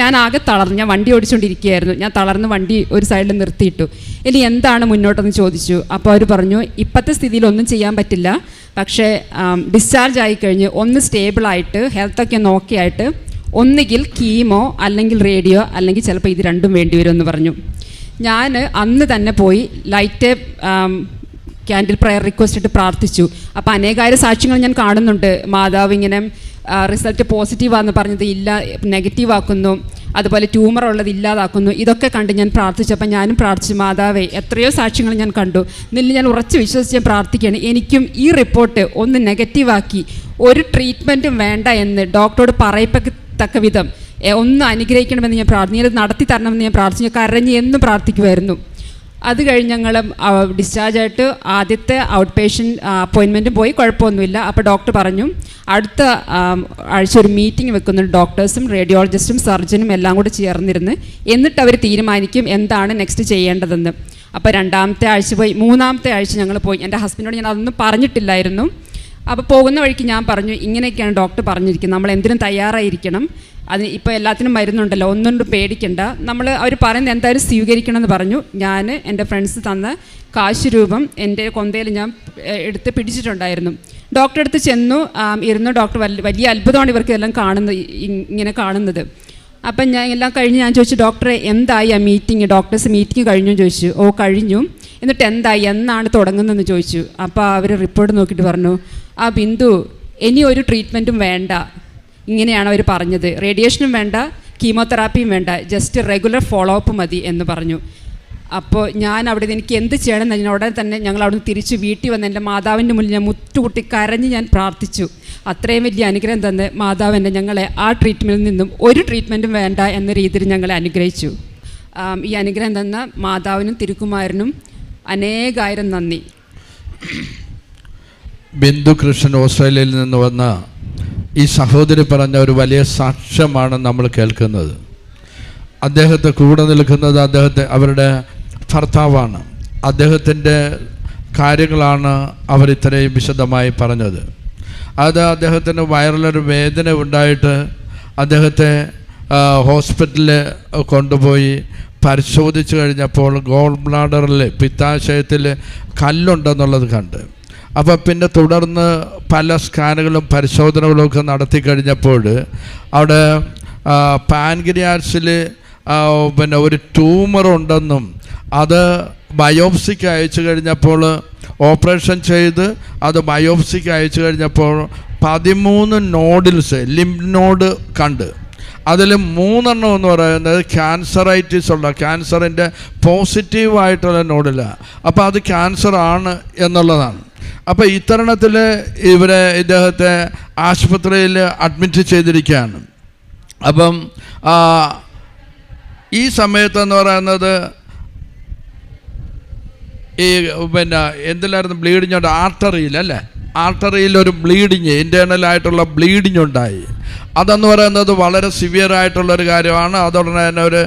ഞാൻ ആകെ തളർന്നു ഞാൻ വണ്ടി ഓടിച്ചുകൊണ്ടിരിക്കുകയായിരുന്നു ഞാൻ തളർന്ന് വണ്ടി ഒരു സൈഡിൽ നിർത്തിയിട്ടു. ഇനി എന്താണ് മുന്നോട്ടെന്ന് ചോദിച്ചു. അപ്പോൾ അവർ പറഞ്ഞു ഇപ്പോഴത്തെ സ്ഥിതിയിൽ ഒന്നും ചെയ്യാൻ പറ്റില്ല. പക്ഷേ ഡിസ്ചാർജ് ആയി കഴിഞ്ഞ് ഒന്ന് സ്റ്റേബിളായിട്ട് ഹെൽത്തൊക്കെ ഒന്ന് ഓക്കെ ആയിട്ട് ഒന്നുകിൽ കീമോ അല്ലെങ്കിൽ റേഡിയോ അല്ലെങ്കിൽ ചിലപ്പോൾ ഇത് രണ്ടും വേണ്ടി വരുമെന്ന് പറഞ്ഞു. ഞാൻ അന്ന് തന്നെ പോയി ലൈറ്റ് ക്യാൻഡിൽ പ്രയർ റിക്വസ്റ്റ് ഇട്ട് പ്രാർത്ഥിച്ചു. അപ്പോൾ അനേകായിരം സാക്ഷ്യങ്ങൾ ഞാൻ കാണുന്നുണ്ട്. മാതാവ് ഇങ്ങനെ റിസൾട്ട് പോസിറ്റീവാന്ന് പറഞ്ഞത് ഇല്ല നെഗറ്റീവ് ആക്കുന്നു. അതുപോലെ ട്യൂമർ ഉള്ളത് ഇല്ലാതാക്കുന്നു. ഇതൊക്കെ കണ്ട് ഞാൻ പ്രാർത്ഥിച്ചപ്പോൾ ഞാനും പ്രാർത്ഥിച്ചു മാതാവേ എത്രയോ സാക്ഷ്യങ്ങൾ ഞാൻ കണ്ടു. നിന്നിൽ ഞാൻ ഉറച്ച് വിശ്വസിച്ച് ഞാൻ പ്രാർത്ഥിക്കുകയാണ്. എനിക്കും ഈ റിപ്പോർട്ട് ഒന്ന് നെഗറ്റീവാക്കി ഒരു ട്രീറ്റ്മെന്റും വേണ്ട എന്ന് ഡോക്ടറോട് പറയത്തക്ക വിധം. ഒന്ന് അനുഗ്രഹിക്കണമെന്ന് ഞാൻ പ്രാർത്ഥിച്ചു. നടത്തി തരണമെന്ന് ഞാൻ പ്രാർത്ഥിച്ചു. കരഞ്ഞ് എന്നും പ്രാർത്ഥിക്കുമായിരുന്നു അത് കഴിഞ്ഞ് ഞങ്ങൾ ഡിസ്ചാർജ് ആയിട്ട് ആദ്യത്തെ ഔട്ട് പേഷ്യന്റ് അപ്പോയിൻമെന്റും പോയി കുഴപ്പമൊന്നുമില്ല. അപ്പോൾ ഡോക്ടർ പറഞ്ഞു അടുത്ത ആഴ്ച ഒരു മീറ്റിംഗ് വെക്കുന്നുണ്ട് ഡോക്ടേഴ്സും റേഡിയോളജിസ്റ്റും സർജനും എല്ലാം കൂടെ ചേർന്നിരുന്ന് എന്നിട്ട് അവർ തീരുമാനിക്കും എന്താണ് നെക്സ്റ്റ് ചെയ്യേണ്ടതെന്ന്. അപ്പോൾ രണ്ടാമത്തെ ആഴ്ച പോയി മൂന്നാമത്തെ ആഴ്ച ഞങ്ങൾ പോയി. എന്റെ ഹസ്ബൻഡിനോട് ഞാൻ അതൊന്നും പറഞ്ഞിട്ടില്ലായിരുന്നു. അപ്പോൾ പോകുന്ന വഴിക്ക് ഞാൻ പറഞ്ഞു ഇങ്ങനെയൊക്കെയാണ് ഡോക്ടർ പറഞ്ഞിരിക്കുന്നത്. നമ്മൾ എന്തിനും തയ്യാറായിരിക്കണം. അത് ഇപ്പോൾ എല്ലാത്തിനും മരുന്നുണ്ടല്ലോ ഒന്നും പേടിക്കണ്ട. നമ്മൾ അവർ പറയുന്നത് എന്തായാലും സ്വീകരിക്കണം എന്ന് പറഞ്ഞു. ഞാൻ എന്റെ ഫ്രണ്ട്സ് തന്ന കാശ് രൂപം എന്റെ കൊന്തയിൽ ഞാൻ എടുത്ത് പിടിച്ചിട്ടുണ്ടായിരുന്നു. ഡോക്ടറെ അടുത്ത് ചെന്നു ഇരുന്നു. ഡോക്ടർ വലിയ അത്ഭുതമാണ് ഇവർക്ക് എല്ലാം കാണുന്നത് ഇങ്ങനെ കാണുന്നത്. അപ്പം ഞാൻ എല്ലാം കഴിഞ്ഞ് ഞാൻ ചോദിച്ചു ഡോക്ടറെ എന്തായി ആ മീറ്റിംഗ് ഡോക്ടേഴ്സ് മീറ്റിംഗ് കഴിഞ്ഞു? ചോദിച്ചു ഓ കഴിഞ്ഞു. എന്നിട്ട് എന്തായി എന്നാണ് തുടങ്ങുന്നതെന്ന് ചോദിച്ചു. അപ്പോൾ അവർ റിപ്പോർട്ട് നോക്കിയിട്ട് പറഞ്ഞു ആ ബിന്ദു ഇനി ഒരു ട്രീറ്റ്മെന്റും വേണ്ട. ഇങ്ങനെയാണ് അവർ പറഞ്ഞത്. റേഡിയേഷനും വേണ്ട കീമോതെറാപ്പിയും വേണ്ട ജസ്റ്റ് റെഗുലർ ഫോളോ അപ്പ് മതി എന്ന് പറഞ്ഞു. അപ്പോൾ ഞാൻ അവിടെ നിന്ന് എനിക്ക് എന്ത് ചെയ്യണം എന്ന് ഉടനെ തന്നെ ഞങ്ങൾ അവിടെ നിന്ന് തിരിച്ച് വീട്ടിൽ വന്ന് എന്റെ മാതാവിന്റെ മുന്നിൽ ഞാൻ മുട്ടുകുട്ടി കരഞ്ഞ് ഞാൻ പ്രാർത്ഥിച്ചു. അത്രയും വലിയ അനുഗ്രഹം തന്ന് മാതാവ് എന്നെ ഞങ്ങളെ ആ ട്രീറ്റ്മെന്റിൽ നിന്നും ഒരു ട്രീറ്റ്മെന്റും വേണ്ട എന്ന രീതിയിൽ ഞങ്ങളെ അനുഗ്രഹിച്ചു. ഈ അനുഗ്രഹം തന്ന മാതാവിനും തിരുക്കുമാരനും അനേകായിരം നന്ദി. ബിന്ദു കൃഷ്ണൻ ഓസ്ട്രേലിയയിൽ നിന്ന് വന്ന ഈ സഹോദരി പറഞ്ഞ ഒരു വലിയ സാക്ഷ്യമാണ് നമ്മൾ കേൾക്കുന്നത്. അദ്ദേഹത്തെ കൂടെ നിൽക്കുന്നത് അദ്ദേഹത്തെ അവരുടെ ഭർത്താവാണ്. അദ്ദേഹത്തിന്റെ കാര്യങ്ങളാണ് അവർ ഇത്രയും വിശദമായി പറഞ്ഞത്. അത് അദ്ദേഹത്തിന് വയറിലൊരു വേദന ഉണ്ടായിട്ട് അദ്ദേഹത്തെ ഹോസ്പിറ്റലിൽ കൊണ്ടുപോയി പരിശോധിച്ച് കഴിഞ്ഞപ്പോൾ ഗോൾ ബ്ലാഡറിൽ പിത്താശയത്തിൽ കല്ലുണ്ടെന്നുള്ളത് കണ്ട്. അപ്പോൾ പിന്നെ തുടർന്ന് പല സ്കാനുകളും പരിശോധനകളും ഒക്കെ നടത്തി കഴിഞ്ഞപ്പോൾ അവിടെ പാൻഗ്രിയാസിൽ പിന്നെ ഒരു ട്യൂമർ ഉണ്ടെന്നും അത് ബയോപ്സിക്ക് അയച്ചു കഴിഞ്ഞപ്പോൾ ഓപ്പറേഷൻ ചെയ്ത് അത് ബയോപ്സിക്ക് അയച്ചു കഴിഞ്ഞപ്പോൾ പതിമൂന്ന് നോഡിൽസ് ലിംബ് നോഡ് കണ്ട്. അതിൽ മൂന്നെണ്ണം എന്ന് പറയുന്നത് ക്യാൻസറൈറ്റിസ് ഉള്ള ക്യാൻസറിന്റെ പോസിറ്റീവായിട്ടുള്ള നോഡിലാണ് അപ്പോൾ അത് ക്യാൻസർ ആണ് എന്നുള്ളതാണ്. അപ്പോൾ ഇത്തരണത്തിൽ ഇവരെ ഇദ്ദേഹത്തെ ആശുപത്രിയിൽ അഡ്മിറ്റ് ചെയ്തിരിക്കുകയാണ്. അപ്പം ഈ സമയത്തെന്ന് പറയുന്നത് ഈ പിന്നെ എന്തിലായിരുന്നു ബ്ലീഡിങ് ഉണ്ട്? ആർട്ടറിയിൽ അല്ലേ? ആർട്ടറിയിൽ ഒരു ബ്ലീഡിങ് ഇന്റേർണലായിട്ടുള്ള ബ്ലീഡിങ് ഉണ്ടായി. അതെന്ന് പറയുന്നത് വളരെ സിവിയർ ആയിട്ടുള്ള ഒരു കാര്യമാണ്. അതുടനെ തന്നെ ഒരു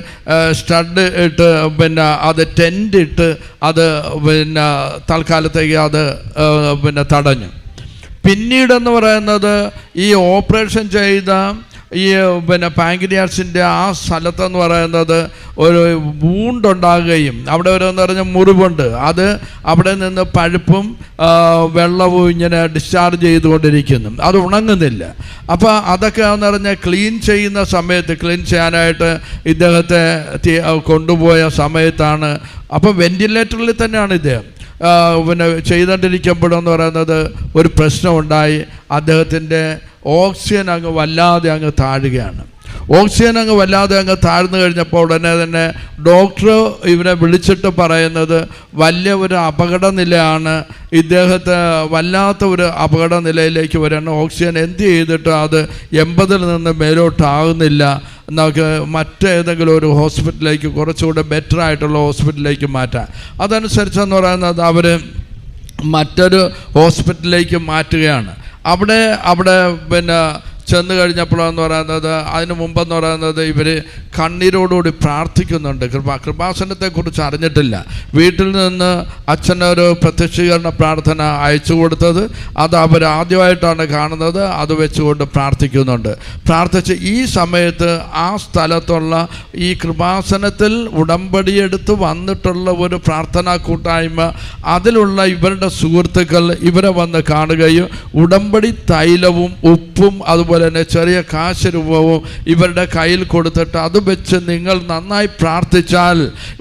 സ്റ്റഡ് ഇട്ട് പിന്നെ അത് ടെന്റ് ഇട്ട് അത് പിന്നെ തൽക്കാലത്തേക്ക് അത് പിന്നെ തടഞ്ഞു. പിന്നീടെന്ന് പറയുന്നത് ഈ ഓപ്പറേഷൻ ചെയ്ത ഈ പിന്നെ പാങ്കിരിയാസിന്റെ ആ സ്ഥലത്തെന്ന് പറയുന്നത് ഒരു വൂണ്ടുണ്ടാകുകയും അവിടെ ഒരു എന്ന് പറഞ്ഞ മുറിവുണ്ട്. അത് അവിടെ നിന്ന് പഴുപ്പും വെള്ളവും ഇങ്ങനെ ഡിസ്ചാർജ് ചെയ്തുകൊണ്ടിരിക്കുന്നു. അത് ഉണങ്ങുന്നില്ല. അപ്പോൾ അതൊക്കെ എന്ന് പറഞ്ഞാൽ ക്ലീൻ ചെയ്യുന്ന സമയത്ത് ക്ലീൻ ചെയ്യാനായിട്ട് ഇദ്ദേഹത്തെ കൊണ്ടുപോയ സമയത്താണ്. അപ്പോൾ വെന്റിലേറ്ററിൽ തന്നെയാണ് ഇദ്ദേഹം. പിന്നെ ചെയ്തുകൊണ്ടിരിക്കുമ്പോഴെന്ന് പറയുന്നത് ഒരു പ്രശ്നമുണ്ടായി. അദ്ദേഹത്തിന്റെ ഓക്സിജൻ അങ്ങ് വല്ലാതെ അങ്ങ് താഴുകയാണ്. ഓക്സിജൻ അങ്ങ് വല്ലാതെ അങ്ങ് താഴ്ന്നു കഴിഞ്ഞപ്പോൾ ഉടനെ തന്നെ ഡോക്ടർ ഇവരെ വിളിച്ചിട്ട് പറയുന്നത് വലിയ ഒരു അപകടനിലയാണ് ഇദ്ദേഹത്തെ വല്ലാത്ത ഒരു അപകട നിലയിലേക്ക് വരണം ഓക്സിജൻ എന്ത് ചെയ്തിട്ട് അത് എൺപതിൽ നിന്ന് മേലോട്ടാകുന്നില്ല നമുക്ക് മറ്റേതെങ്കിലും ഒരു ഹോസ്പിറ്റലിലേക്ക് കുറച്ചുകൂടെ ബെറ്റർ ആയിട്ടുള്ള ഹോസ്പിറ്റലിലേക്ക് മാറ്റാം അതനുസരിച്ചെന്ന് പറയുന്നത് അവർ മറ്റൊരു ഹോസ്പിറ്റലിലേക്ക് മാറ്റുകയാണ്. അവിടെ അവിടെ പിന്നെ ചെന്ന് കഴിഞ്ഞപ്പോഴെന്ന് പറയുന്നത് അതിന് മുമ്പെന്ന് പറയുന്നത് ഇവർ കണ്ണീരോടുകൂടി പ്രാർത്ഥിക്കുന്നുണ്ട്. കൃപ കൃപാസനത്തെക്കുറിച്ച് അറിഞ്ഞിട്ടില്ല. വീട്ടിൽ നിന്ന് അച്ഛനൊരു പ്രത്യക്ഷീകരണ പ്രാർത്ഥന അയച്ചു കൊടുത്തത് അത് അവർ ആദ്യമായിട്ടാണ് കാണുന്നത് അത് വെച്ചുകൊണ്ട് പ്രാർത്ഥിക്കുന്നുണ്ട്. പ്രാർത്ഥിച്ച് ഈ സമയത്ത് ആ സ്ഥലത്തുള്ള ഈ കൃപാസനത്തിൽ ഉടമ്പടിയെടുത്ത് വന്നിട്ടുള്ള ഒരു പ്രാർത്ഥനാ കൂട്ടായ്മ അതിലുള്ള ഇവരുടെ സുഹൃത്തുക്കൾ ഇവരെ വന്ന് കാണുകയും ഉടമ്പടി തൈലവും ഉപ്പും അതുപോലെ തന്നെ ചെറിയ കാശ് രൂപവും ഇവരുടെ കയ്യിൽ കൊടുത്തിട്ട് അത് വെച്ച് നിങ്ങൾ നന്നായി പ്രാർത്ഥിച്ചാൽ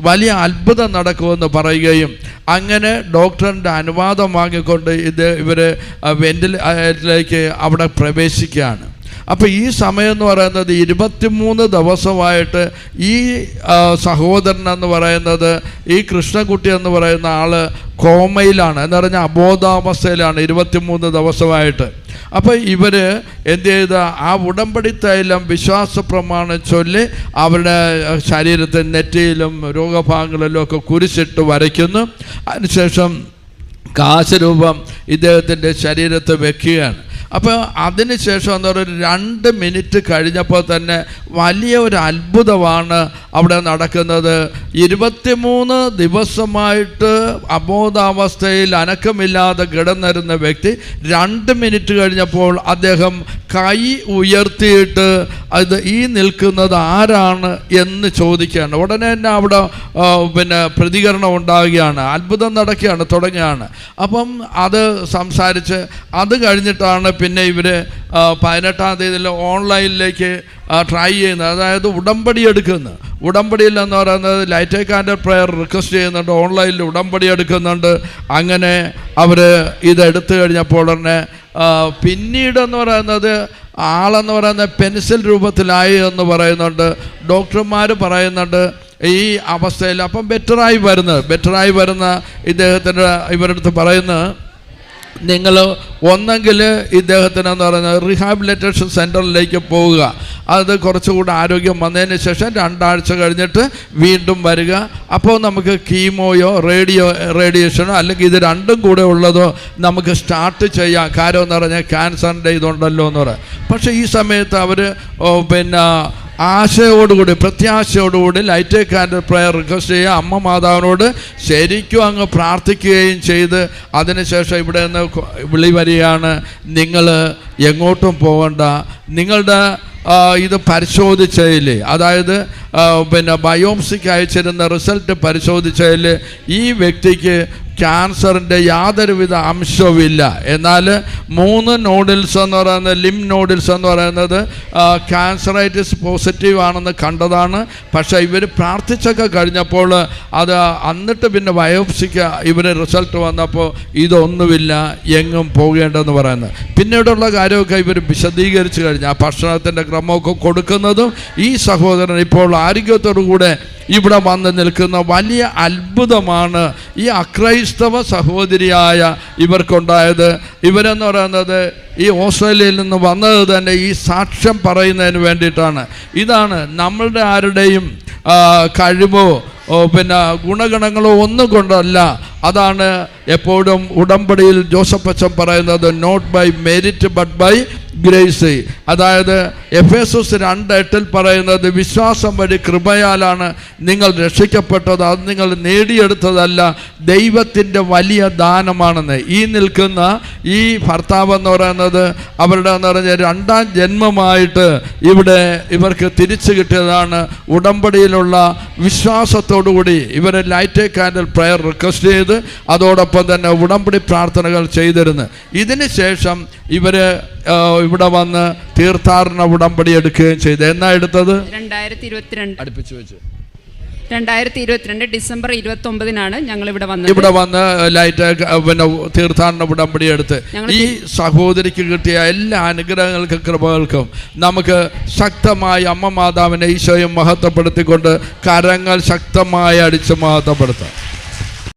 വലിയ അത്ഭുതം നടക്കുമെന്ന് പറയുകയും അങ്ങനെ ഡോക്ടറിന്റെ അനുവാദം വാങ്ങിക്കൊണ്ട് ഇത് ഇവർ വെന്റിലേക്ക് അവിടെ പ്രവേശിക്കുകയാണ്. അപ്പോൾ ഈ സമയം എന്ന് പറയുന്നത് ഇരുപത്തിമൂന്ന് ദിവസമായിട്ട് ഈ സഹോദരൻ എന്ന് പറയുന്നത് ഈ കൃഷ്ണകുട്ടി എന്ന് പറയുന്ന ആൾ കോമയിലാണ്. എന്ന് പറഞ്ഞാൽ അബോധാവസ്ഥയിലാണ് ഇരുപത്തിമൂന്ന് ദിവസമായിട്ട്. അപ്പോൾ ഇവർ എന്ത് ചെയ്ത? ആ ഉടമ്പടി തൈലം വിശ്വാസ പ്രമാണം ചൊല്ലി അവരുടെ ശരീരത്തെ നെറ്റിയിലും രോഗഭാഗങ്ങളിലും ഒക്കെ കുരിശിട്ട് വരയ്ക്കുന്നു. അതിനുശേഷം കാശരൂപം ഇദ്ദേഹത്തിന്റെ ശരീരത്ത് വെക്കുകയാണ്. അപ്പോൾ അതിനുശേഷം എന്താ പറയുക രണ്ട് മിനിറ്റ് കഴിഞ്ഞപ്പോൾ തന്നെ വലിയ ഒരു അത്ഭുതമാണ് അവിടെ നടക്കുന്നത്. ഇരുപത്തിമൂന്ന് ദിവസമായിട്ട് അബോധാവസ്ഥയിൽ അനക്കമില്ലാതെ കിടന്നിരുന്ന വ്യക്തി രണ്ട് മിനിറ്റ് കഴിഞ്ഞപ്പോൾ അദ്ദേഹം കൈ ഉയർത്തിയിട്ട് അത് ഈ നിൽക്കുന്നത് ആരാണ് എന്ന് ചോദിക്കുകയാണ്. ഉടനെ തന്നെ അവിടെ പിന്നെ പ്രതികരണം ഉണ്ടാകുകയാണ് അത്ഭുതം നടക്കുകയാണ് തുടങ്ങുകയാണ്. അപ്പം അത് സംസാരിച്ച് അത് കഴിഞ്ഞിട്ടാണ് പിന്നെ ഇവർ പതിനെട്ടാം തീയതി ഓൺലൈനിലേക്ക് ട്രൈ ചെയ്യുന്നത് അതായത് ഉടമ്പടി എടുക്കുന്നത് ഉടമ്പടിയിൽ എന്ന് പറയുന്നത് ലൈറ്റ് കാൻഡർ പ്രെയർ റിക്വസ്റ്റ് ചെയ്യുന്നുണ്ട്. ഓൺലൈനിൽ ഉടമ്പടി എടുക്കുന്നുണ്ട്. അങ്ങനെ അവർ ഇതെടുത്തു കഴിഞ്ഞപ്പോൾ തന്നെ പിന്നീടെന്ന് പറയുന്നത് ആളെന്ന് പറയുന്നത് പെൻസിൽ രൂപത്തിലായി എന്ന് പറയുന്നുണ്ട്. ഡോക്ടർമാർ പറയുന്നുണ്ട് ഈ അവസ്ഥയിൽ അപ്പം ബെറ്ററായി വരുന്നത് ബെറ്ററായി വരുന്ന ഇദ്ദേഹത്തിന്റെ ഇവരെടുത്ത് പറയുന്നത് നിങ്ങൾ ഒന്നെങ്കിൽ ഇദ്ദേഹത്തിന് എന്ന് പറയുന്നത് റീഹാബിലിറ്റേഷൻ സെന്ററിലേക്ക് പോവുക. അത് കുറച്ചുകൂടെ ആരോഗ്യം വന്നതിന് ശേഷം രണ്ടാഴ്ച കഴിഞ്ഞിട്ട് വീണ്ടും വരിക. അപ്പോൾ നമുക്ക് കീമോയോ റേഡിയോ റേഡിയേഷനോ അല്ലെങ്കിൽ ഇത് രണ്ടും കൂടെ ഉള്ളതോ നമുക്ക് സ്റ്റാർട്ട് ചെയ്യാം. കാര്യം എന്ന് പറഞ്ഞാൽ ക്യാൻസറിന്റെ ഇതുണ്ടല്ലോ എന്ന് പറയാം പക്ഷേ ഈ സമയത്ത് അവർ പിന്നെ ആശയോടുകൂടി പ്രത്യാശയോടുകൂടി ലൈറ്റ് കാൻഡൽ പ്രയർ റിക്വസ്റ്റ് ചെയ്യുക. അമ്മ മാതാവിനോട് ശരിക്കും അങ്ങ് പ്രാർത്ഥിക്കുകയും ചെയ്ത് അതിനുശേഷം ഇവിടെ നിന്ന് വിളി വരികയാണ്. നിങ്ങൾ എങ്ങോട്ടും പോകണ്ട നിങ്ങളുടെ ഇത് പരിശോധിച്ചതിൽ അതായത് പിന്നെ ബയോംസിക്ക് അയച്ചിരുന്ന റിസൾട്ട് പരിശോധിച്ചതിൽ ഈ വ്യക്തിക്ക് ക്യാൻസറിന്റെ യാതൊരുവിധ അംശവുമില്ല. എന്നാൽ മൂന്ന് നോഡിൽസ് എന്ന് പറയുന്നത് ലിം നോഡിൽസ് എന്ന് പറയുന്നത് ക്യാൻസറൈറ്റിസ് പോസിറ്റീവ് ആണെന്ന് കണ്ടതാണ്. പക്ഷേ ഇവർ പ്രാർത്ഥിച്ചൊക്കെ കഴിഞ്ഞപ്പോൾ അത് എന്നിട്ട് പിന്നെ ബയോപ്സിക്ക് ഇവർ റിസൾട്ട് വന്നപ്പോൾ ഇതൊന്നുമില്ല എങ്ങും പോകേണ്ടെന്ന് പറയുന്നത്. പിന്നീടുള്ള കാര്യമൊക്കെ ഇവർ വിശദീകരിച്ച് കഴിഞ്ഞാൽ ഭക്ഷണത്തിന്റെ ക്രമമൊക്കെ കൊടുക്കുന്നതും ഈ സഹോദരൻ ഇപ്പോൾ ആരോഗ്യത്തോടു കൂടെ ഇവിടെ വന്ന് നിൽക്കുന്ന വലിയ അത്ഭുതമാണ് ഈ അക്രൈസ്തവ സഹോദരിയായ ഇവർക്കുണ്ടായത്. ഇവരെന്ന് പറയുന്നത് ഈ ഓസ്ട്രേലിയയിൽ നിന്ന് വന്നത് തന്നെ ഈ സാക്ഷ്യം പറയുന്നതിന് വേണ്ടിയിട്ടാണ്. ഇതാണ് നമ്മളുടെ ആരുടെയും കഴിവോ പിന്നെ ഗുണഗണങ്ങളോ ഒന്നും കൊണ്ടല്ല. അതാണ് എപ്പോഴും ഉടമ്പടിയിൽ ജോസഫ് അച്ഛൻ പറയുന്നത് not by merit but by grace അതായത് എഫ് എസ് എസ് രണ്ട് എട്ടിൽ പറയുന്നത് വിശ്വാസം വഴി കൃപയാലാണ് നിങ്ങൾ രക്ഷിക്കപ്പെട്ടത് അത് നിങ്ങൾ നേടിയെടുത്തതല്ല ദൈവത്തിന്റെ വലിയ ദാനമാണെന്ന്. ഈ നിൽക്കുന്ന ഈ ഭർത്താവ് എന്ന് പറയുന്നത് അവരുടെ എന്ന് പറഞ്ഞാൽ രണ്ടാം ജന്മമായിട്ട് ഇവിടെ ഇവർക്ക് തിരിച്ചു കിട്ടിയതാണ്. ഉടമ്പടിയിലുള്ള വിശ്വാസത്തോടുകൂടി ഇവരെ ലൈറ്റ് കാൻഡൽ പ്രയർ റിക്വസ്റ്റ് ചെയ്ത് അതോടൊപ്പം തന്നെ ഉടമ്പടി പ്രാർത്ഥനകൾ ചെയ്തിരുന്നു. ഇതിന് ശേഷം ഇവർ ഇവിടെ വന്ന് തീർത്ഥാടന ഉടമ്പടി എടുക്കുകയും ചെയ്തു. എന്നാ എടുത്തത്? രണ്ടായിരത്തി ഇരുപത്തിരണ്ട്. അടുപ്പിച്ച് വെച്ച്. രണ്ടായിരത്തി ഇരുപത്തിരണ്ട് ഡിസംബർ ഇരുപത്തി ഒമ്പതിനാണ് ഞങ്ങൾ ഇവിടെ വന്നത്. ഇവിടെ വന്ന് ലൈറ്റ് പിന്നെ തീർത്ഥാടന ഉടമ്പടി എടുത്ത്. ഈ സഹോദരിക്ക് കിട്ടിയ എല്ലാ അനുഗ്രഹങ്ങൾക്കും കൃപകൾക്കും നമുക്ക് ശക്തമായി അമ്മ മാതാവിനെ ഈശോയും മഹത്വപ്പെടുത്തിക്കൊണ്ട് കരങ്ങൾ ശക്തമായി അടിച്ച് മഹത്വപ്പെടുത്താം.